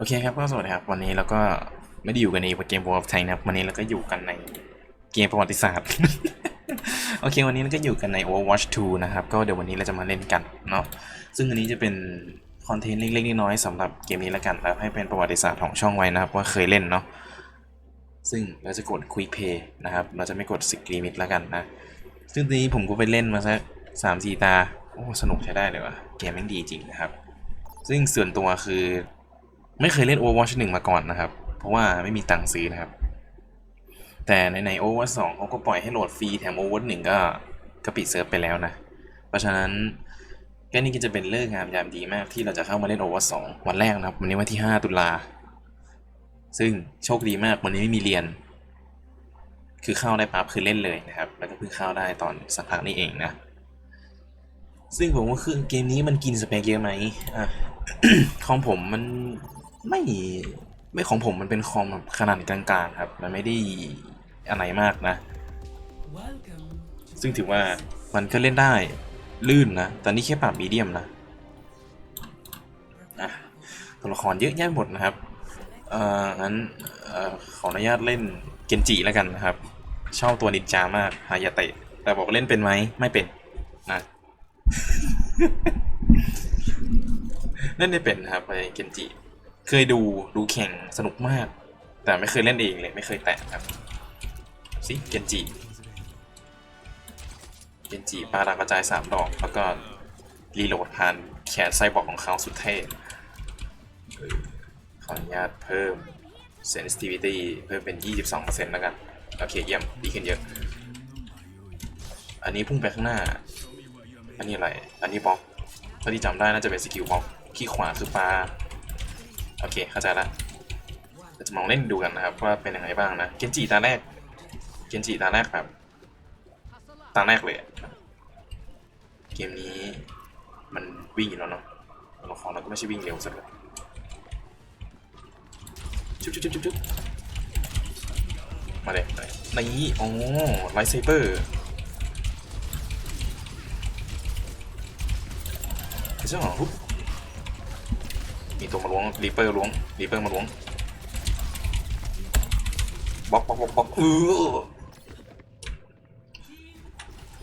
โอเคครับก็สวัสดีครับ วันนี้เราก็ไม่ได้อยู่กันในเกม World of Tanks นะครับวันนี้เราก็อยู่กันในเกมประวัติศาสตร์ โอเค วันนี้เราก็อยู่กันใน Overwatch 2 นะครับ ก็เดี๋ยววันนี้เราจะมาเล่นกันเนาะซึ่งอันนี้จะเป็นคอนเทนต์เล็กๆน้อยๆสำหรับเกมนี้ละกันแล้วให้เป็นประวัติศาสตร์ของช่องไว้นะครับ ว่าเคยเล่นเนาะซึ่งเราจะกด Quick Play นะครับ เราจะไม่กด Skill Limit ละกันนะ ซึ่งทีนี้ผมก็ไปเล่นมาสักสามสี่ตาโอ้สนุกใช้ได้เลยว่ะเกมแม่งดีจริงนะครับ ซึ่งส่วนตัวคือ ไม่เคยเล่น Overwatch 1 มาก่อนนะครับ เพราะว่าไม่มีตังค์ซื้อนะครับ แต่ในใน Overwatch 2เขาก็ปล่อยให้โหลดฟรีแถม Overwatch 1 ก็ก็ปิดเซิร์ฟไปแล้วนะ เพราะฉะนั้นก็นี่ก็จะเป็นเลิกงามยามดีมากที่เราจะเข้ามาเล่น Overwatch 2 วันแรกนะครับ วันนี้วันที่ 5 ตุลา ซึ่งโชคดีมากวันนี้ไม่มีเรียน คือเข้าได้ปั๊บคือเล่นเลยนะครับ แล้วก็เพิ่งเข้าได้ตอนสักพักนี้เองนะซึ่งผมว่าคือเกมนี้มันกินสเปคเยอะไหมอะของผมมัน ไม่ไม่ของผมมันเป็นคอมแบบขนาดกลางๆ ครับ มันไม่ได้อะไรมากนะ ซึ่งถือว่ามันก็เล่นได้ลื่นนะ แต่นี่แค่ปรับมีเดียมนะอะตัวละครเยอะแยะหมดนะครับ เอ่อ งั้นออขออนุญาตเล่นเกนจิแล้วกันนะครับ ชอบตัวนินจามากฮายาเตะ แต่บอกเล่นเป็นไหม ไม่เป็นนะเล่นได้เป็นครับไอเกนจิ เคยดูดูแข่งสนุกมาก แต่ไม่เคยเล่นเองเลยไม่เคยแตะครับสิเกนจิเกนจิปาดาวกระจายสามดอก แล้วก็รีโหลดผ่านแขนไซบอร์กของเขาสุดเท่ขออนุญาตเพิ่ม sensitivity เพิ่มเป็น 22%แล้วกัน โอเค เยี่ยม ดีขึ้นเยอะ อันนี้พุ่งไปข้างหน้า อันนี้อะไร อันนี้บล็อกเท่าที่จำได้น่าจะเป็นสกิลบล็อก ขี้ขวาคือปลา โอเค เข้าใจละเราจะมองเล่นดูกันนะครับ ว่าเป็นยังไงบ้างนะ เกนจิตาแรก เกนจิตาแรกแบบตาแรกเลย เกมนี้มันวิ่งอยู่แล้วเนาะตัวละครเราก็ไม่ใช่วิ่งเร็วสักเลยจุ๊บจุ๊บจุ๊บจุ๊บจุ๊บมาเลยนี่อ๋อไลท์เซเบอร์เจ้าฮุบ มีตัวมาล้วงรีเปอร์ล้วงรีเปอร์มาล้วงบล็อกบล็อกบล็อกบล็อกเออ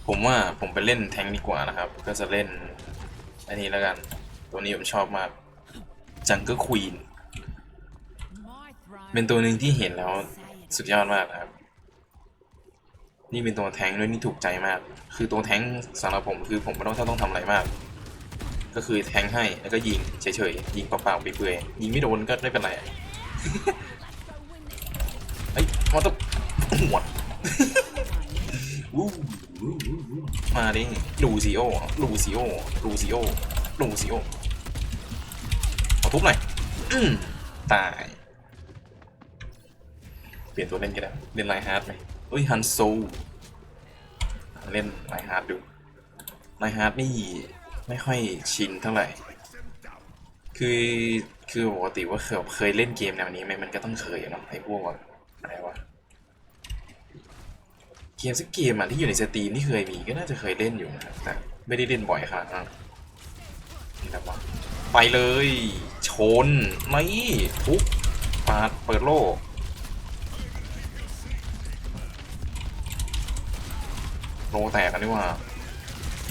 ผมว่าผมไปเล่นแทงดีกว่านะครับ ก็จะเล่นอันนี้แล้วกัน ตัวนี้ผมชอบมากจังเกอร์ควีนเป็นตัวหนึ่งที่เห็นแล้วสุดยอดมากครับ นี่เป็นตัวแทงด้วยนี่ถูกใจมาก คือตัวแทงสำหรับผมคือผมไม่ต้องต้องทำอะไรมาก ก็คือแทงให้แล้วก็ยิงเฉยๆยิงเปล่าๆไปเปื่อยยิงไม่โดนก็ไม่เป็นไรไอ้มอเตอร์หัวดวู้วู้วู้วู้มาดิลูซิโอลูซิโอลูซิโอลูซิโอเอาทุบหน่อยตาย เปลี่ยนตัวเล่นก็ได้เล่นไลฮาร์ดไหมเอ้ยฮันโซเล่นไลฮาร์ดดูไลฮาร์ดนี่ ไม่ค่อยชินเท่าไหร่ คือคือปกติว่าเคยเคยเล่นเกมแนวนี้ไหมมันก็ต้องเคยเนาะไอ้พวกอะไรวะเกมสักเกมอะที่อยู่ในสตรีมที่เคยมีก็น่าจะเคยเล่นอยู่นะครับแต่ไม่ได้เล่นบ่อยขนาดนั้นนี่นะวะไปเลย ชนไม่ทุบปาดเปิดโลกโลแตกกันดีกว่า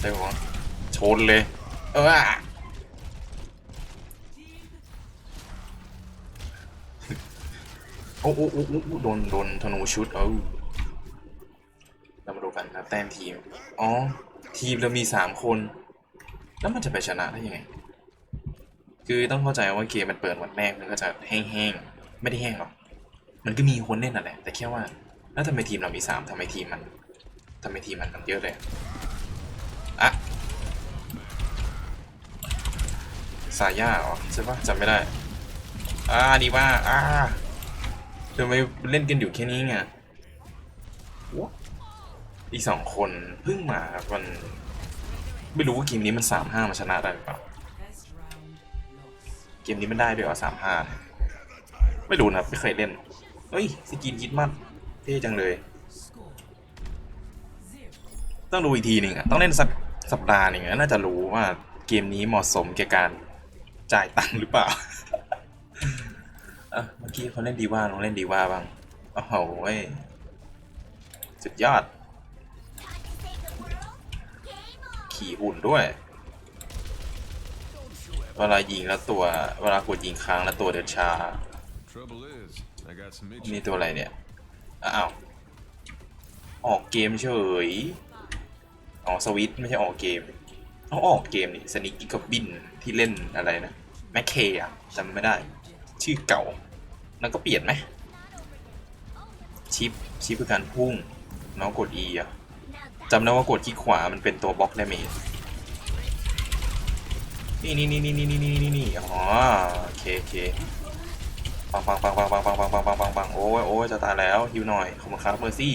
ใช่ปะวะ ชนเลย เออโอ้โอ้โอ้โดนโดนธนูชุด เอ้าเรามาดูกันนะแต้มทีม อ๋อ ทีมเรามีสามคน แล้วมันจะไปชนะได้ยังไง คือต้องเข้าใจว่าเกมมันเปิดวันแรกมันก็จะแห้งๆ ไม่ได้แห้งหรอก มันก็มีคนเล่นน่ะแหละ แต่แค่ว่า แล้วทำไมทีมเรามีสามทำไมทีมมันทำไมทีมมันมันเยอะเลย สายย่าเหรอใช่ปะจำไม่ได้ อ่าดีว่าอ่าทำไมเล่นกันอยู่แค่นี้ไงอีสองคนเพิ่งมาครับมัน ไม่รู้ว่าเกมนี้มันสามห้ามาชนะได้หรือเปล่าเกมนี้มันได้ด้วยเหรอสามห้าไม่รู้นะไม่เคยเล่นเฮ้ยสกินคิดมัดเท่จังเลย ต้องดูอีกทีหนึ่งอะต้องเล่นสักสัปดาห์หนึ่งน่าจะรู้ว่าเกมนี้เหมาะสมแก่การ จ่ายตังค์หรือเปล่าอะเมื่อกี้เขาเล่นดีว่าลองเล่นดีว่าบ้างโอ้โหเว้ยสุดยอด ขี่หุ่นด้วย เวลายิงแล้วตัว เวลากดยิงค้างแล้วตัวเดินช้า Trouble is, I got some นี่ itchy. ตัวอะไรเนี่ย อ้าว ออกเกมเฉยอ๋อสวิตช์ไม่ใช่ออกเกม เอาออกเกมนี่สนิกกี้กับบินที่เล่นอะไรนะแมคเคอะจำไม่ได้ ชื่อเก่า แล้วก็เปลี่ยนไหมชิปชิปคือการพุ่งน้องกด E อะจำได้ว่ากดคลิกขวามันเป็นตัวบล็อกดาเมจนี่นี่นี่นี่นี่นี่นี่นี่อ๋อโอเคโอเคปังปังปังปังปังปังปังปังปังปังปังโอ้ยโอ้ยจะตายแล้วฮิวหน่อยขอบคุณครับเมอร์ซี่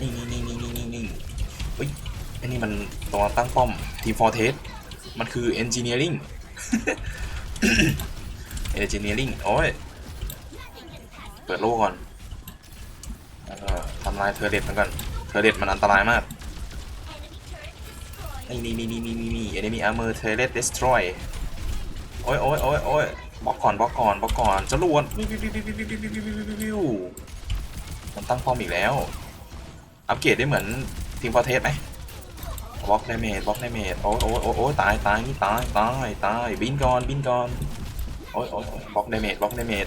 นี่นี่นี่นี่นี่นี่เฮ้ยไอ้นี่มันตัวตั้งป้อมทีมฟอร์เทสมันคือ engineering engineering โอ้ย เปิดโล่ก่อนแล้วก็ทำลายเทอร์เด็ตมันก่อนเทอร์เด็ตมันอันตรายมากนี่นี่นี่นี่นี่นี่นี่เอเดมี่อาร์เมอร์เทเลสเดสทรอยโอ้ยโอ้ยโอ้ยโอ้ยบล็อกก่อนบล็อกก่อนบล็อกก่อนจะล้วดวิววิววิววิววิววิววิวมันตั้งป้อมอีกแล้ว อัปเกรดได้เหมือนทีมพอเทสไหมบล็อกดเมจบล็อกดเมจโอ้ยโอ้ยโอ้ยโอ้ตายตายนี่ตายตายตายบินก่อนบินก่อนโอ้ยโอ้ยบล็อกดเมจบล็อกดเมจ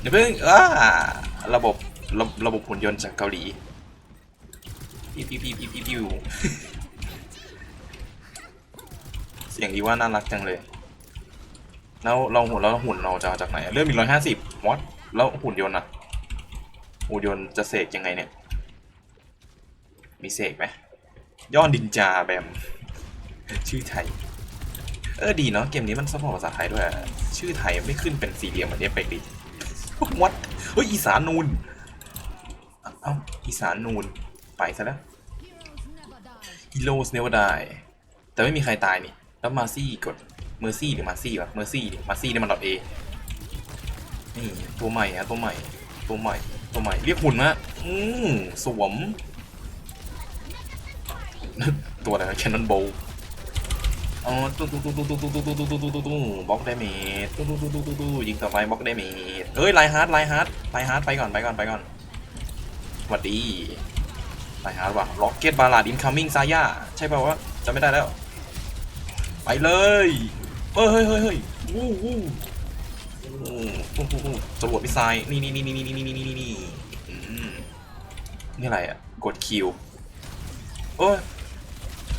เดี๋ยวเพิ่งอ้าระบบระระบบหุ่นยนต์จากเกาหลีพิวพิวพิวพิวพิวพิวเสียงดีว่าน่ารักจังเลยแล้วเราหุ่นแล้วหุ่นเราจะจากไหนเริ่มมีร้อยห้าสิบวัดแล้วหุ่นยนต์อะหุ่นยนต์จะเสกยังไงเนี่ย มีเสกไหมย้อนดินจาแบม ชื่อไทย เออดีเนาะเกมนี้มันซัพพอร์ตภาษาไทยด้วย ชื่อไทยไม่ขึ้นเป็นสี่เหลี่ยมเหมือนเอฟเฟกต์ดิวัดเฮ้ยอีสานนูนเอ้าอีสานนูนไปซะแล้ว Heroes never die แต่ไม่มีใครตายนี่ แล้วมาซี่กดเมอร์ซี่หรือมาซี่วะเมอร์ซี่ดิมาซี่นี่มันดอทเอนี่ตัวใหม่อะตัวใหม่ตัวใหม่ตัวใหม่เรียกหุ่นมาอืมสวม ตัวอะไรแคนนอนโบว์อ๋อตู้ตู้ตู้ตู้ตู้ตู้ตู้ตู้ตู้ตู้ตู้ตู้บล็อกได้เมจตู้ตู้ตู้ตู้ตู้ตู้ยิงต่อไปบล็อกได้เมจเอ้ยไลฮาร์ดไลฮาร์ดไลฮาร์ดไปก่อนไปก่อนไปก่อนสวัสดีไลฮาร์ดว่ะล็อกเก็ตบาลาดอินคัมมิ่งซาย่าใช่ป่าวะจำไม่ได้แล้ว ไปเลยเฮ้ยเฮ้ยเฮ้ยเฮ้ยวู้วู้วู้วู้วู้วู้จรวดมิสไซล์นี่นี่นี่นี่นี่นี่นี่นี่นี่นี่อะไรอะกดคิวโอ้ย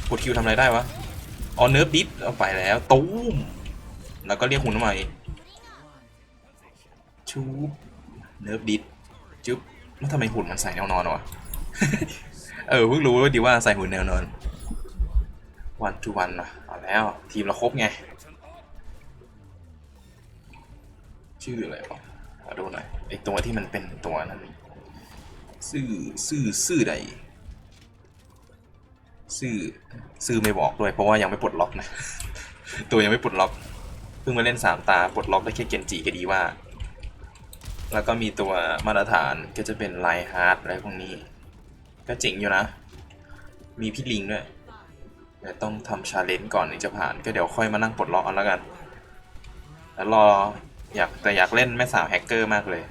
กดคิวทำอะไรได้วะอ๋อเนิร์ฟดิสเอาไปแล้วตูมแล้วก็เรียกหุ่นทำไมชูบเนิร์ฟดิสจุ๊บแล้วทำไมหุ่นมันใส่แนวนอนวะเออเพิ่งรู้ว่าดีว่าใส่หุ่นแนวนอนวันทูวันนะเอาแล้วทีมเราครบไง ชื่ออะไรวะขอดูหน่อยไอตัวที่มันเป็นตัวนั้น ซื่อซื่อซื่อใด ซื่อซื่อไม่บอกด้วย เพราะว่ายังไม่ปลดล็อกนะ ตัวยังไม่ปลดล็อก เพิ่งมาเล่นสามตาปลดล็อกได้แค่เกนจิก็ดีว่า แล้วก็มีตัวมาตรฐานก็จะเป็นไลฮาร์ดอะไรพวกนี้ ก็เจ๋งอยู่นะ มีพี่ลิงด้วยเดี๋ยวต้องทำชาเลนจ์ก่อนถึงจะผ่าน ก็เดี๋ยวค่อยมานั่งปลดล็อกเอาแล้วกัน แล้วรออยากแต่อยากเล่นแม่สาวแฮกเกอร์มากเลย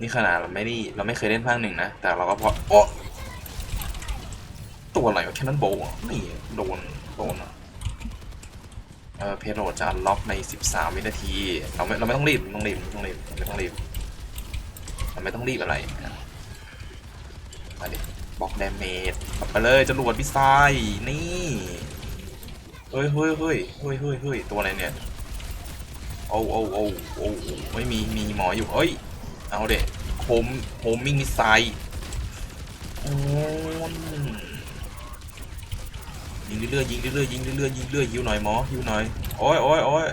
นี่ขนาดเราไม่ได้เราไม่เคยเล่นภาคหนึ่งนะ แต่เราก็พอโอ้ตัวอะไรวะแค่นั้นโบว์นี่โดนโดนเออเพโรจะล็อกใน 13 วินาที เราไม่เราไม่ต้องรีบไม่ต้องรีบไม่ต้องรีบไม่ต้องรีบเราไม่ต้องรีบอะไรมาดิบล็อกดเมจไปเลยจรวดพิซไซนี่เฮ้ยเฮ้ยเฮ้ยเฮ้ยเฮ้ยเฮ้ยตัวอะไรเนี่ยโอ้โอ้โอ้โอ้ไม่มีมีหมออยู่เอ้ย เอาเด็โฮมโฮมมิ่งมิสไซล์โอ้ยยิงเรื่อยๆยิงเรื่อยๆยิงเรื่อยๆยิงเรื่อยๆยิวหน่อยหมอยิวหน่อยโอ้ยโอ้ยโอ้ย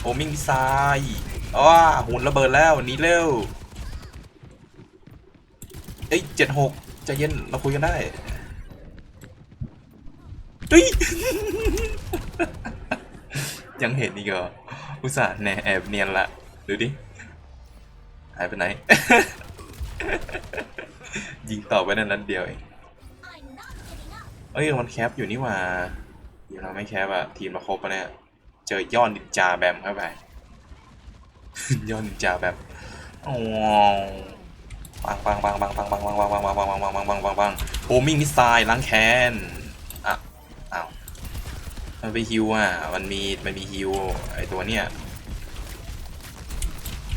โอมิงมิสไซล์อ้าหุ่นระเบิดแล้วหนีเร็วเอ้ยเจ็ดหกใจเย็นเราคุยกันได้เฮ้ยยังเห็นอีกเหรออุตส่าห์แนแอบเนียนละดูดิ หายไปไหน ยิงต่อไปนั่นนัดเดียวเองเอ้ยมันแคปอยู่นี่ว่าทีมเราไม่แคปอะทีมเราครบปะเนี่ยเจอยอดนินจาแบมเข้าไปยอดนินจาแบมโอ้ปังปังปังปังปังปังปังปังปังปังปังปังปังปังปังปังปังโฮมิ่งมิสไซล์ล้างแค้นอะอ้าวมันไปฮิวอะมันมีมันมีฮิวไอตัวเนี้ย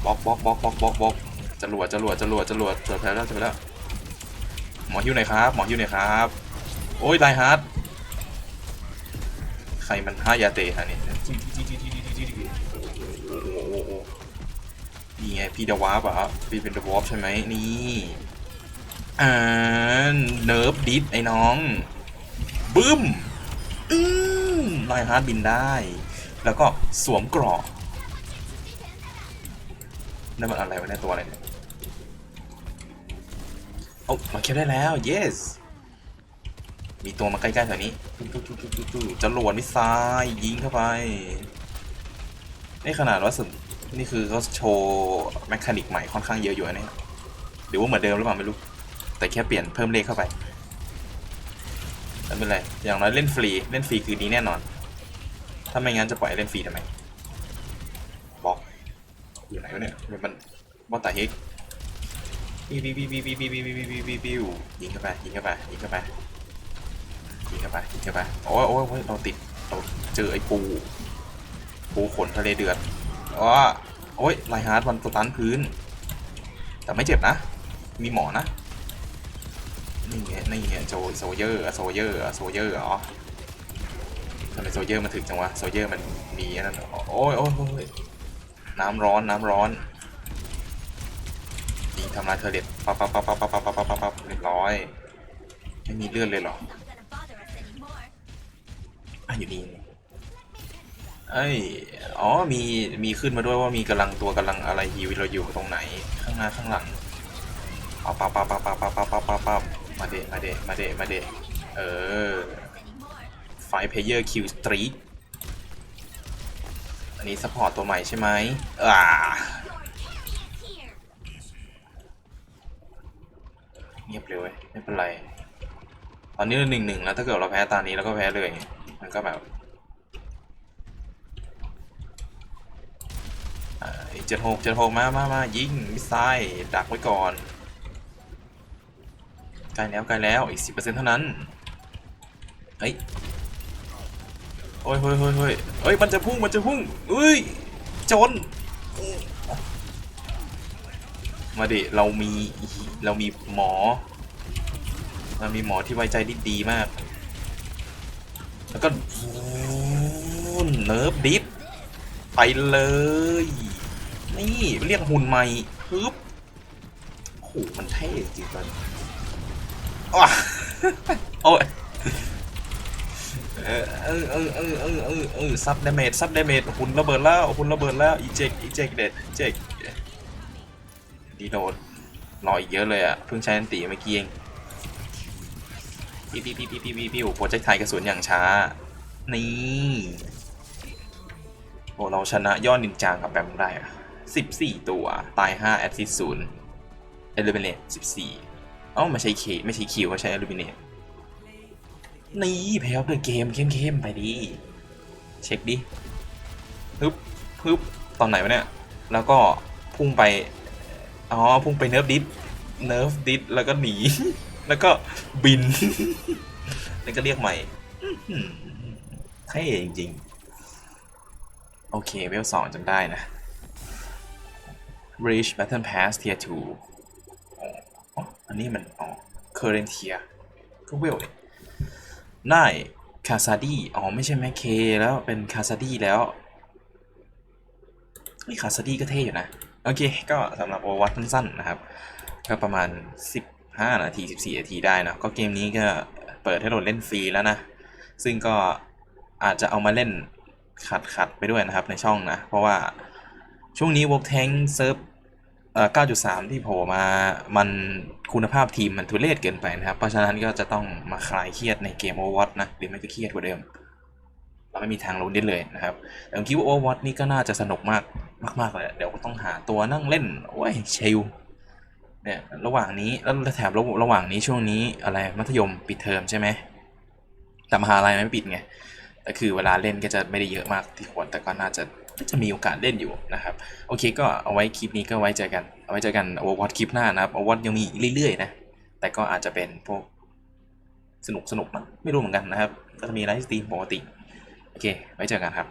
บล็อกบล็อกบล็อกบล็อกบล็อกบล็อกจรวดจรวดจรวดจรวดจรวดไปแล้วจรวดไปแล้วหมอฮิวหน่อยครับ หมอฮิวหน่อยครับ โอ้ยไดฮาร์ดใครมันห้ายาเตะฮะเนี่ยโอ้โหนี่ไงพี่เดวาร์ปอะพี่เป็นเดวอฟใช่ไหมนี่อ่าเนิร์ฟดิสไอ้น้องบึ้มอืมไดฮาร์ดบินได้ แล้วก็สวมเกรอก นั่นมันอะไรวะเนี่ยตัวอะไรเนี่ยโอ้ามาเก็บได้แล้ว yes มีตัวมาใกล้ๆแถวนี้จรวดมิสไซล์ยิงเข้าไปนี่ขนาดว่าสุดนี่คือเขาโชว์แมคานิกใหม่ค่อนข้างเยอะอยู่นะเนี่ยหรือว่าเหมือนเดิมหรือเปล่าไม่รู้ แต่แค่เปลี่ยนเพิ่มเลขเข้าไปไม่เป็นไร อย่างน้อยเล่นฟรี เล่นฟรีคือดีแน่นอน ถ้าไม่งั้นจะปล่อยเล่นฟรีทำไม อยู่ไหนวะเนี่ยมันบอตตาเฮกบิวบิวบิวบิวบิวบิวบิวบิวบิวบิวบิวยิงเข้าไปยิงเข้าไปยิงเข้าไปยิงเข้าไปยิงเข้าไปโอ้ยโอ้ยโอ้ยเราติดเราเจอไอ้ปู ปูขนทะเลเดือดอ๋อโอ้ยไลฮาร์ดมันสตันพื้น แต่ไม่เจ็บนะ มีหมอนะนี่ไงนี่ไงโจโซเยอร์โซเยอร์โซเยอร์อ๋อทำไมโซเยอร์มันถึงจังวะโซเยอร์มันมีอันนั่นโอ้ยโอ้ย น้ำร้อนน้ำร้อนยิงทำลายเทอร์เล็ตปั๊บปั๊บปั๊บปั๊บปั๊บปั๊บปั๊บปั๊บปั๊บเรียบร้อยไม่มีเลือดเลยหรออะอยู่นี่เอ้ยอ๋อมีมีขึ้นมาด้วยว่ามีกำลังตัวกำลังอะไรฮิวเราอยู่ตรงไหนข้างหน้าข้างหลังปั๊บปั๊บปั๊บปั๊บปั๊บปั๊บปั๊บปั๊บปั๊บมาเดะมาเดะมาเดะมาเดะเออไฟเพเยอร์คิวสตรีท อันนี้ซัพพอร์ตตัวใหม่ใช่ไหมอ่าเงียบเลยเว้ยไม่เป็นไร ตอนนี้เราหนึ่งหนึ่งแล้วถ้าเกิดเราแพ้ตานี้เราก็แพ้เลย มันก็แบบเจ็ดหกเจ็ดหกมามามายิงมิสไซล์ดักไว้ก่อนใกล้แล้วใกล้แล้วอีกสิบเปอร์เซ็นต์เท่านั้น เฮ้ย โอ้ยเฮ้ยเฮ้ยเฮ้ยเฮ้ย มันจะพุ่ง มันจะพุ่งเอ้ย จน มาดิ เรามี เรามีหมอ เรามีหมอที่ไว้ใจได้ดีมาก แล้วก็เนิร์ฟดิฟ ไปเลย นี่ เรียกหุ่นใหม่ฮึบโอ้โหมันเท่จริงตอนนี้ว้าโอ้ย ออเออเออเออเออเออเออซับเดเมจซับเดเมจหุ่นระเบิดแล้วหุ่นระเบิดแล้วอีเจกอีเจกเด็ดเจกดีโดดรออีกเยอะเลยอะเพิ่งใช้อันตีเมื่อกี้เองปิ๊บปิ๊บปิ๊บปิ๊บปิ๊บปิ๊บโปรเจกต์ไทยกระสุนอย่างช้า นี่โอ้เราชนะยอดนินจากับแบมได้อะสิบสี่ตัว ตายห้าแอดซิสศูนย์เอลิเมเนตสิบสี่เอ้าไม่ใช่เคไม่ใช่คิวเขาใช้เอลิเมเนต นี่แพ้ด้วยเกมเข้มๆไปดิเช็คดิฮึบฮึบตอนไหนวะเนี่ย แล้วก็พุ่งไป อ๋อ พุ่งไปเนิร์ฟดิสเนิร์ฟดิสแล้วก็หนี แล้วก็บิน แล้วก็เรียกใหม่เท่จริงๆ โอเค เวลสองจำได้นะ Reach Battle Pass Tier 2อันนี้มันอ๋อ Current Tier ก็เวลเลย ได้ คาซาดีอ๋อ ไม่ใช่แมคเคแล้วเป็นคาซาดีแล้วเฮ้คาซาดีก็เท่อยู่นะ โอเค ก็สำหรับโอวัตสั้นๆนะครับ ก็ประมาณ 15 นาที 14 นาทีได้นะก็เกมนี้ก็เปิดให้โหลดเล่นฟรีแล้วนะ ซึ่งก็อาจจะเอามาเล่นขัดขัดไปด้วยนะครับในช่องนะ เพราะว่าช่วงนี้ World Tank เซิร์ฟ 9.3 ที่โผล่มามันคุณภาพทีมมันทุเรศเกินไปนะครับ เพราะฉะนั้นก็จะต้องมาคลายเครียดในเกม Overwatch นะหรือไม่ก็เครียดกว่าเดิม เราไม่มีทางลุ้นได้เลยนะครับแต่ผมคิดว่า Overwatch นี่ก็น่าจะสนุกมากมากๆเลยเดี๋ยวก็ต้องหาตัวนั่งเล่นโอ้ยชิลเนี่ยระหว่างนี้แล้วแถมระระหว่างนี้ช่วงนี้อะไรมัธยมปิดเทอมใช่ไหมแต่มหาลัยไม่ปิดไงแต่คือเวลาเล่นก็จะไม่ได้เยอะมากที่ควรแต่ก็น่าจะ ก็จะมีโอกาสเล่นอยู่นะครับ โอเคก็เอาไว้คลิปนี้ก็ไว้เจอกัน เอาไว้เจอกันโอเวอร์วอตคลิปหน้านะครับโอเวอร์วอตยังมีอีกเรื่อยๆนะแต่ก็อาจจะเป็นพวกสนุกสนุกมั้งไม่รู้เหมือนกันนะครับ ก็จะมีไลฟ์สตรีมปกติ โอเค ไว้เจอกันครับ